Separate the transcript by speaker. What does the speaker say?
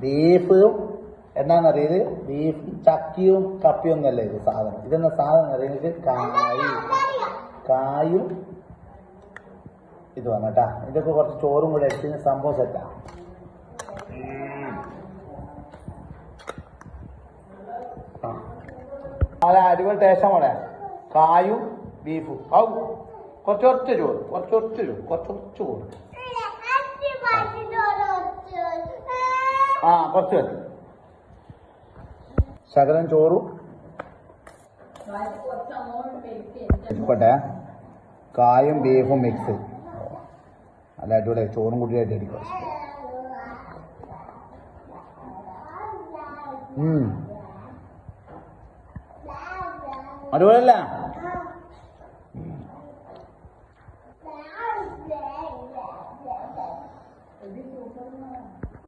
Speaker 1: ബീഫും എന്നാന്നറിയത് ബീഫ് ചക്കിയും കപ്പിയും ഒന്നല്ല ഇത് സാധനം? ഇതെന്ന സാധനം അറിയുന്നത് കായും. കായും ഇത് വന്നട്ടാ ഇതൊക്കെ കുറച്ച് ചോറും കൂടെ അടിച്ച് സംഭവം സെറ്റാ അല്ല അടിപൊളി ടേസ്റ്റ് മോളെ. കായും ബീഫും. ഔ. കുറച്ച് കുറച്ച് ചോറ് കുറച്ച് കുറച്ച് ചോറ് കുറച്ച് കുറച്ച് ചോറ് ആ കുറച്ച് മതി. ശകലം ചോറും. ഇരിക്കട്ടെ. കായും ബീഫും മിക്സ് അല്ല അടിപൊളി. ചോറും കൂട്ടിയായിട്ട് അടിക്കും അടിപൊളിയല്ല?